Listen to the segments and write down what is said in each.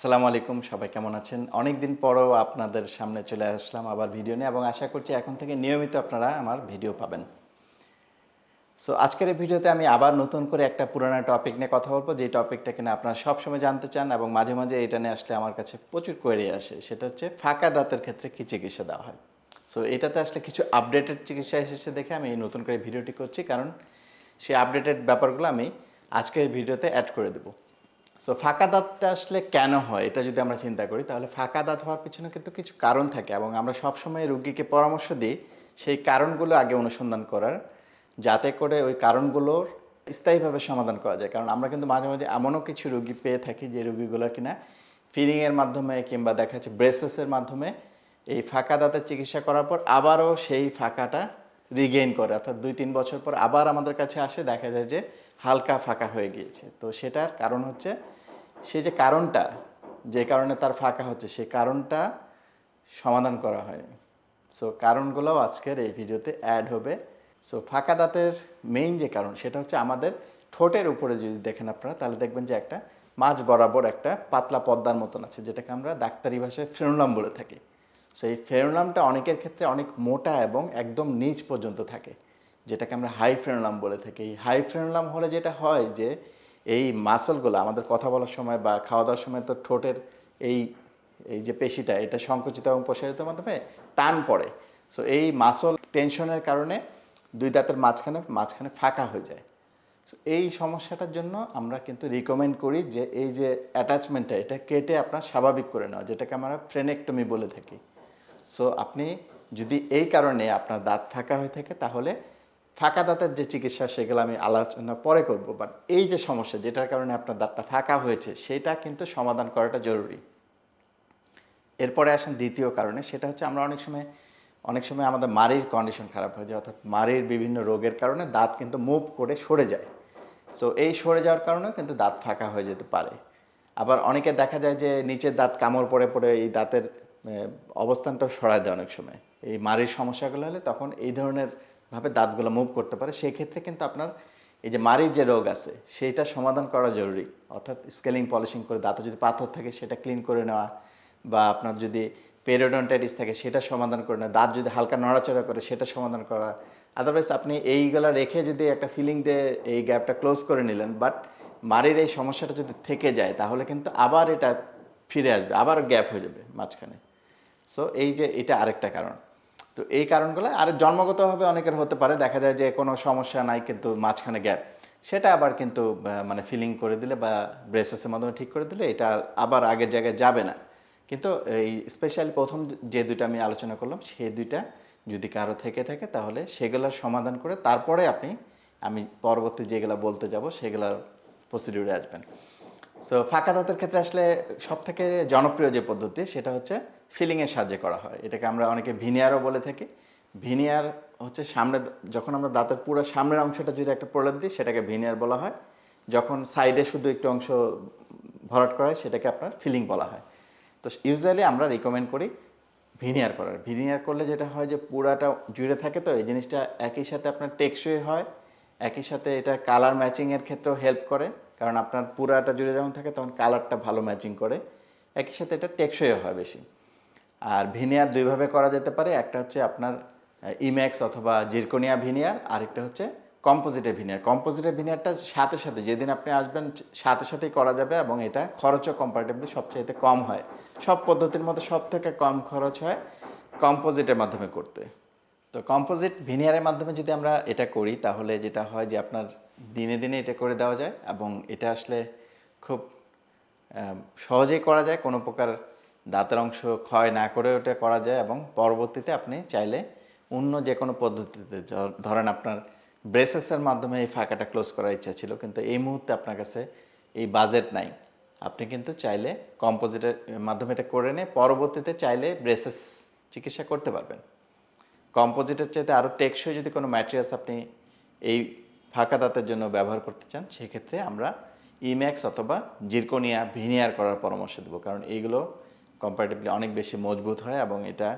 আসসালামু আলাইকুম, সবাই কেমন আছেন? অনেক দিন পরও আপনাদের সামনে চলে আসলাম আবার ভিডিও নিয়ে এবং আশা করছি এখন থেকে নিয়মিত আপনারা আমার ভিডিও পাবেন। সো আজকের এই ভিডিওতে আমি আবার নতুন করে একটা পুরানো টপিক নিয়ে কথা বলব যে টপিকটা কিনা আপনারা সবসময় জানতে চান এবং মাঝে মাঝে এটা নিয়ে আসলে আমার কাছে প্রচুর কোয়েরি আসে, সেটা হচ্ছে ফাঁকা দাঁতের ক্ষেত্রে কী চিকিৎসা দেওয়া হয়? সো এটাতে আসলে কিছু আপডেটেড চিকিৎসা এসেছে দেখে আমি এই নতুন করে ভিডিওটি করছি, কারণ সেই আপডেটেড ব্যাপারগুলো আমি আজকের ভিডিওতে অ্যাড করে দেবো। সো ফাঁকা দাঁতটা আসলে কেন হয়, এটা যদি আমরা চিন্তা করি, তাহলে ফাঁকা দাঁত হওয়ার পিছনে কিন্তু কিছু কারণ থাকে এবং আমরা সবসময় রুগীকে পরামর্শ দিই সেই কারণগুলো আগে অনুসন্ধান করার, যাতে করে ওই কারণগুলোর স্থায়ীভাবে সমাধান করা যায়। কারণ আমরা কিন্তু মাঝে মাঝে এমনও কিছু রুগী পেয়ে থাকি যে রুগীগুলো কিনা ফিলিংয়ের মাধ্যমে কিংবা দেখা যাচ্ছে ব্রেসেসের মাধ্যমে এই ফাঁকা দাঁতের চিকিৎসা করার পর আবারও সেই ফাঁকাটা রিগেইন করে। অর্থাৎ দুই, তিন বছর পর আবার আমাদের কাছে আসে, দেখা যায় যে হালকা ফাঁকা হয়ে গিয়েছে। তো সেটার কারণ হচ্ছে, সে যে কারণটা, যে কারণে তার ফাঁকা হচ্ছে, সে কারণটা সমাধান করা হয়নি। সো কারণগুলোও আজকের এই ভিডিওতে অ্যাড হবে। সো ফাঁকা দাঁতের মেইন যে কারণ, সেটা হচ্ছে আমাদের ঠোঁটের উপরে যদি দেখেন আপনারা, তাহলে দেখবেন যে একটা মাঝ বরাবর একটা পাতলা পদ্মার মতন আছে, যেটাকে আমরা ডাক্তারি ভাষায় ফ্রেনুলাম বলে থাকি। সো এই ফ্রেনুলামটা অনেকের ক্ষেত্রে অনেক মোটা এবং একদম নিচ পর্যন্ত থাকে, যেটাকে আমরা হাই ফ্রেনুলাম বলে থাকি। এই হাই ফ্রেনুলাম হলে যেটা হয় যে, এই মাসলগুলো, আমাদের কথা বলার সময় বা খাওয়া দাওয়ার সময় তো ঠোঁটের এই এই যে পেশিটা, এটা সংকুচিত এবং প্রসারিত মাধ্যমে টান পড়ে। সো এই মাসল টেনশনের কারণে দুই দাঁতের মাঝখানে মাঝখানে ফাঁকা হয়ে যায়। সো এই সমস্যাটার জন্য আমরা কিন্তু রিকমেন্ড করি যে, এই যে অ্যাটাচমেন্টটা এটা কেটে আপনার স্বাভাবিক করে নেওয়া, যেটাকে আমরা ফ্রেনেকটমি বলে থাকি। সো আপনি যদি এই কারণে আপনার দাঁত ফাঁকা হয়ে থাকে, তাহলে ফাঁকা দাঁতের যে চিকিৎসা, সেগুলো আমি আলোচনা পরে করব। বাট এই যে সমস্যা, যেটার কারণে আপনার দাঁতটা ফাঁকা হয়েছে, সেটা কিন্তু সমাধান করাটা জরুরি। এরপরে আসেন দ্বিতীয় কারণে, সেটা হচ্ছে আমরা অনেক সময় অনেক সময় আমাদের মাড়ির কন্ডিশন খারাপ হয়ে যায়, অর্থাৎ মাড়ির বিভিন্ন রোগের কারণে দাঁত কিন্তু মুভ করে সরে যায়। সো এই সরে যাওয়ার কারণেও কিন্তু দাঁত ফাঁকা হয়ে যেতে পারে। আবার অনেকে দেখা যায় যে, নিচের দাঁত কামড় পড়ে পড়ে এই দাঁতের আহ, অবস্থানটাও সরায় দেয় অনেক সময়। এই মাড়ির সমস্যাগুলো হলে তখন এই ধরনের ভাবে দাঁতগুলো মুভ করতে পারে। সেই ক্ষেত্রে কিন্তু আপনার এই যে মাড়ির যে রোগ আছে সেইটা সমাধান করা জরুরি। অর্থাৎ স্কেলিং পলিশিং করে দাঁতে যদি পাথর থাকে সেটা ক্লিন করে নেওয়া বা আপনার যদি পেরিওডন্টাইটিস থাকে সেটা সমাধান করে নেওয়া। দাঁত যদি হালকা নড়াচড়া করে সেটা সমাধান করা। আদারওয়াইজ আপনি এইগুলা রেখে যদি একটা ফিলিং দিয়ে এই গ্যাপটা ক্লোজ করে নিলেন বাট মাড়ির এই সমস্যাটা যদি থেকে যায় তাহলে কিন্তু আবার এটা ফিরে আসবে আবার গ্যাপ হয়ে যাবে মাঝখানে। সো এই যে এটা আরেকটা কারণ। তো এই কারণগুলো আর জন্মগতভাবে অনেকের হতে পারে। দেখা যায় যে কোনো সমস্যা নাই কিন্তু মাঝখানে গ্যাপ সেটা আবার কিন্তু মানে ফিলিং করে দিলে বা ব্রেসেসের মাধ্যমে ঠিক করে দিলে এটা আবার আগের জায়গায় যাবে না। কিন্তু এই স্পেশালি প্রথম যে দুইটা আমি আলোচনা করলাম সেই দুইটা যদি কারও থেকে থাকে তাহলে সেগুলোর সমাধান করে তারপরে আপনি, আমি পরবর্তী যেগুলো বলতে যাব সেগুলোর প্রসিডিউরে আসবেন। সো ফাঁকা দাঁতের ক্ষেত্রে আসলে সব থেকে জনপ্রিয় যে পদ্ধতি সেটা হচ্ছে ফিলিংয়ের সাহায্যে করা হয়। এটাকে আমরা অনেকে ভিনিয়ারও বলে থাকি। ভিনিয়ার হচ্ছে সামনে, যখন আমরা দাঁতের পুরো সামনের অংশটা যদি একটা প্রলেপ দিই, সেটাকে ভিনিয়ার বলা হয়। যখন সাইডে শুধু একটু অংশ ভরাট করা হয়, সেটাকে আপনার ফিলিং বলা হয়। তো ইউজুয়ালি আমরা রিকমেন্ড করি ভিনিয়ার করার। ভিনিয়ার করলে যেটা হয় যে পুরাটা জুড়ে থাকে তো, এই জিনিসটা একই সাথে আপনার টেকসই হয়, একই সাথে এটা কালার ম্যাচিংয়ের ক্ষেত্রেও হেল্প করে। কারণ আপনার পুরাটা জুড়ে যখন থাকে, তখন কালারটা ভালো ম্যাচিং করে। একই সাথে এটা টেকসইও হয় বেশি। আর ভিনিয়ার দুইভাবে করা যেতে পারে, একটা হচ্ছে আপনার ইম্যাক্স অথবা জিরকোনিয়া ভিনিয়ার, আরেকটা হচ্ছে কম্পোজিটের ভিনিয়ার। কম্পোজিটের ভিনিয়ারটা সাথে সাথে, যেদিন আপনি আসবেন, সাথে সাথেই করা যাবে এবং এটা খরচও কম্পারেটিভলি সবচাইতে কম হয়। সব পদ্ধতির মধ্যে সব থেকে কম খরচ হয় কম্পোজিটের মাধ্যমে করতে। তো কম্পোজিট ভিনিয়ারের মাধ্যমে যদি আমরা এটা করি, তাহলে যেটা হয় যে আপনার দিনে দিনে এটা করে দেওয়া যায় এবং এটা আসলে খুব সহজেই করা যায়। কোনো প্রকার দাঁতের অংশ ক্ষয় না করে ওটা করা যায় এবং পরবর্তীতে আপনি চাইলে অন্য যে কোনো পদ্ধতিতে ধরেন আপনার ব্রেসেসের মাধ্যমে এই ফাঁকাটা ক্লোজ করার ইচ্ছা ছিল, কিন্তু এই মুহূর্তে আপনার কাছে এই বাজেট নাই। আপনি কিন্তু চাইলে কম্পোজিটের মাধ্যমে এটা করে নিয়ে পরবর্তীতে চাইলে ব্রেসেস চিকিৎসা করতে পারবেন। কম্পোজিটের চাইতে আরও টেকসই যদি কোনো ম্যাটেরিয়ালস আপনি এই ফাঁকা দাঁতের জন্য ব্যবহার করতে চান, সেক্ষেত্রে আমরা ইম্যাক্স অথবা জিরকোনিয়া ভিনিয়ার করার পরামর্শ দেবো, কারণ এইগুলো কম্পারেটিভলি অনেক বেশি মজবুত হয় এবং এটা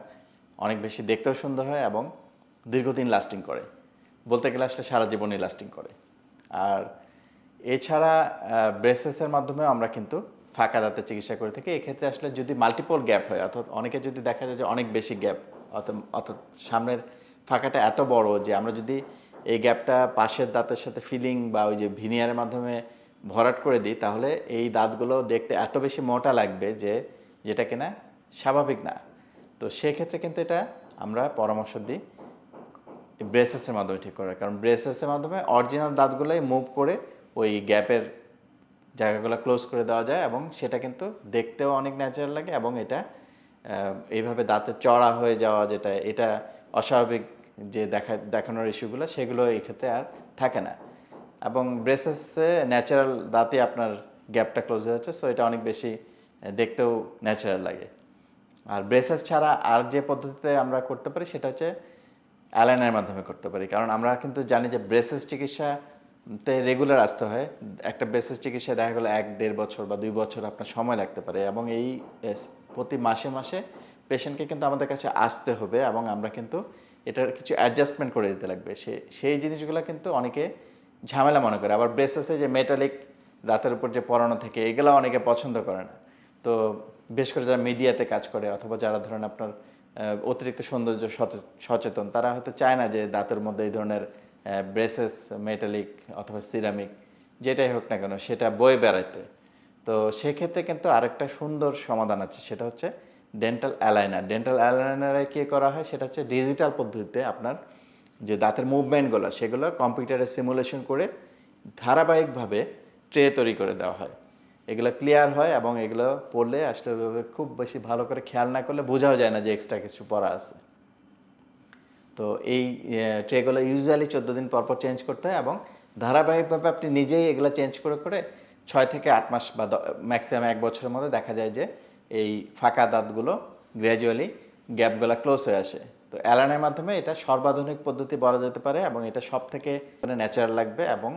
অনেক বেশি দেখতেও সুন্দর হয় এবং দীর্ঘদিন লাস্টিং করে। বলতে গেলে আসলে সারা জীবনই লাস্টিং করে। আর এছাড়া ব্রেসেসের মাধ্যমেও আমরা কিন্তু ফাঁকা দাঁতের চিকিৎসা করে থাকি। এক্ষেত্রে আসলে যদি মাল্টিপল গ্যাপ হয়, অর্থাৎ অনেকে যদি দেখা যায় যে অনেক বেশি গ্যাপ অর্থাৎ অর্থাৎ সামনের ফাঁকাটা এত বড় যে আমরা যদি এই গ্যাপটা পাশের দাঁতের সাথে ফিলিং বা ওই যে ভিনিয়ারের মাধ্যমে ভরাট করে দিই, তাহলে এই দাঁতগুলো দেখতে এত বেশি মোটা লাগবে যে যেটা কিনা স্বাভাবিক না। তো সেক্ষেত্রে কিন্তু এটা আমরা পরামর্শ দিই ব্রেসেসের মাধ্যমে ঠিক করার। কারণ ব্রেসেসের মাধ্যমে অরিজিনাল দাঁতগুলোই মুভ করে ওই গ্যাপের জায়গাগুলো ক্লোজ করে দেওয়া যায় এবং সেটা কিন্তু দেখতেও অনেক ন্যাচারাল লাগে এবং এটা এইভাবে দাঁতে চড়া হয়ে যাওয়া যেটা, এটা অস্বাভাবিক যে দেখা, দেখানোর ইস্যুগুলো সেগুলো এই ক্ষেত্রে আর থাকে না। এবং ব্রেসেসে ন্যাচারাল দাঁতে আপনার গ্যাপটা ক্লোজ হয়ে যাচ্ছে সো এটা অনেক বেশি দেখতেও ন্যাচারাল লাগে। আর ব্রেসেস ছাড়া আর যে পদ্ধতিতে আমরা করতে পারি, সেটা হচ্ছে অ্যালাইনের মাধ্যমে করতে পারি। কারণ আমরা কিন্তু জানি যে ব্রেসেস চিকিৎসাতে রেগুলার আসতে হয়। একটা ব্রেসেস চিকিৎসা দেখা গেলো এক, দেড় বছর বা দুই বছর আপনার সময় লাগতে পারে এবং এই প্রতি মাসে মাসে পেশেন্টকে কিন্তু আমাদের কাছে আসতে হবে এবং আমরা কিন্তু এটার কিছু অ্যাডজাস্টমেন্ট করে দিতে লাগবে। সে, সেই জিনিসগুলো কিন্তু অনেকে ঝামেলা মনে করে। আবার ব্রেসেসে যে মেটালিক দাঁতের উপর যে পরানো থাকে, এগুলো অনেকে পছন্দ করে না। তো বেশ করে যারা মিডিয়াতে কাজ করে অথবা যারা ধরেন আপনার অতিরিক্ত সৌন্দর্য সচেতন, তারা হয়তো চায় না যে দাঁতের মধ্যে এই ধরনের ব্রেসেস মেটালিক অথবা সিরামিক যেটাই হোক না কেন সেটা বয়ে বেড়াইতে। তো সেক্ষেত্রে কিন্তু আরেকটা সুন্দর সমাধান আছে, সেটা হচ্ছে ডেন্টাল অ্যালাইনার ডেন্টাল অ্যালাইনারে কী করা হয়? সেটা হচ্ছে ডিজিটাল পদ্ধতিতে আপনার যে দাঁতের মুভমেন্টগুলো সেগুলো কম্পিউটারে সিমুলেশন করে ধারাবাহিকভাবে ট্রে তৈরি করে দেওয়া হয়। এগুলো ক্লিয়ার হয় এবং এগুলো পড়লে আসলে ওইভাবে খুব বেশি ভালো করে খেয়াল না করলে বোঝাও যায় না যে এক্সট্রা কিছু পড়া আছে। তো এই ট্রেগুলো ইউজুয়ালি চোদ্দ দিন পর পর চেঞ্জ করতে হয় এবং ধারাবাহিকভাবে আপনি নিজেই এগুলো চেঞ্জ করে করে ছয় থেকে আট মাস বা ম্যাক্সিমাম এক বছরের মধ্যে দেখা যায় যে এই ফাঁকা দাঁতগুলো গ্র্যাজুয়ালি গ্যাপগুলো ক্লোজ হয়ে আসে। তো অ্যালানের মাধ্যমে এটা সর্বাধুনিক পদ্ধতি বলা যেতে পারে এবং এটা সব থেকে ন্যাচারাল লাগবে এবং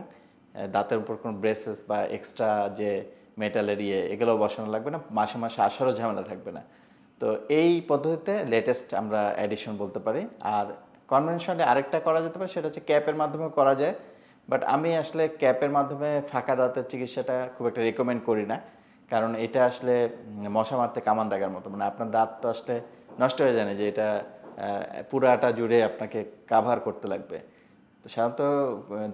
দাঁতের উপর কোনো ব্রেসেস বা এক্সট্রা যে মেটালের ইয়ে এগুলো বসানো লাগবে না, মাসে মাসে আসারও ঝামেলা থাকবে না। তো এই পদ্ধতিতে লেটেস্ট আমরা অ্যাডিশন বলতে পারি। আর কনভেনশনে আরেকটা করা যেতে পারে, সেটা হচ্ছে ক্যাপের মাধ্যমেও করা যায়। বাট আমি আসলে ক্যাপের মাধ্যমে ফাঁকা দাঁতের চিকিৎসাটা খুব একটা রেকমেন্ড করি না। কারণ এটা আসলে মশা মারতে কামান দাগার মতো। মানে আপনার দাঁত তো আসলে নষ্ট হয়ে যায় না, যে এটা পুরাটা জুড়ে আপনাকে কাভার করতে লাগবে। তো সাধারণত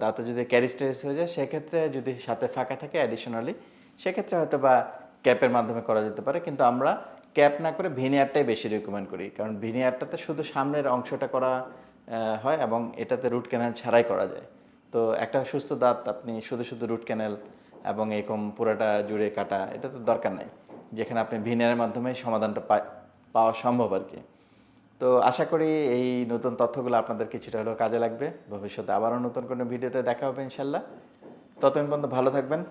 দাঁতে যদি ক্যারিস্টাইস হয়ে যায়, সেক্ষেত্রে যদি সাথে ফাঁকা থাকে অ্যাডিশনালি সেক্ষেত্রে হয়তো বা ক্যাপের মাধ্যমে করা যেতে পারে, কিন্তু আমরা ক্যাপ না করে ভিনিয়ারটাই বেশি রেকমেন্ড করি। কারণ ভিনিয়ারটাতে শুধু সামনের অংশটা করা হয় এবং এটাতে রুট ক্যানেল ছাড়াই করা যায়। তো একটা সুস্থ দাঁত, আপনি শুধু শুধু রুট ক্যানেল এবং এরকম পুরোটা জুড়ে কাটা, এটা তো দরকার নাই। যেখানে আপনি ভিনিয়ারের মাধ্যমে সমাধানটা পাওয়া সম্ভব আর কি তো আশা করি এই নতুন তথ্যগুলো আপনাদের কিছুটা হলেও কাজে লাগবে। ভবিষ্যতে আবারও নতুন কোনো ভিডিওতে দেখা হবে ইনশাল্লাহ। ততক্ষণ পর্যন্ত ভালো থাকবেন।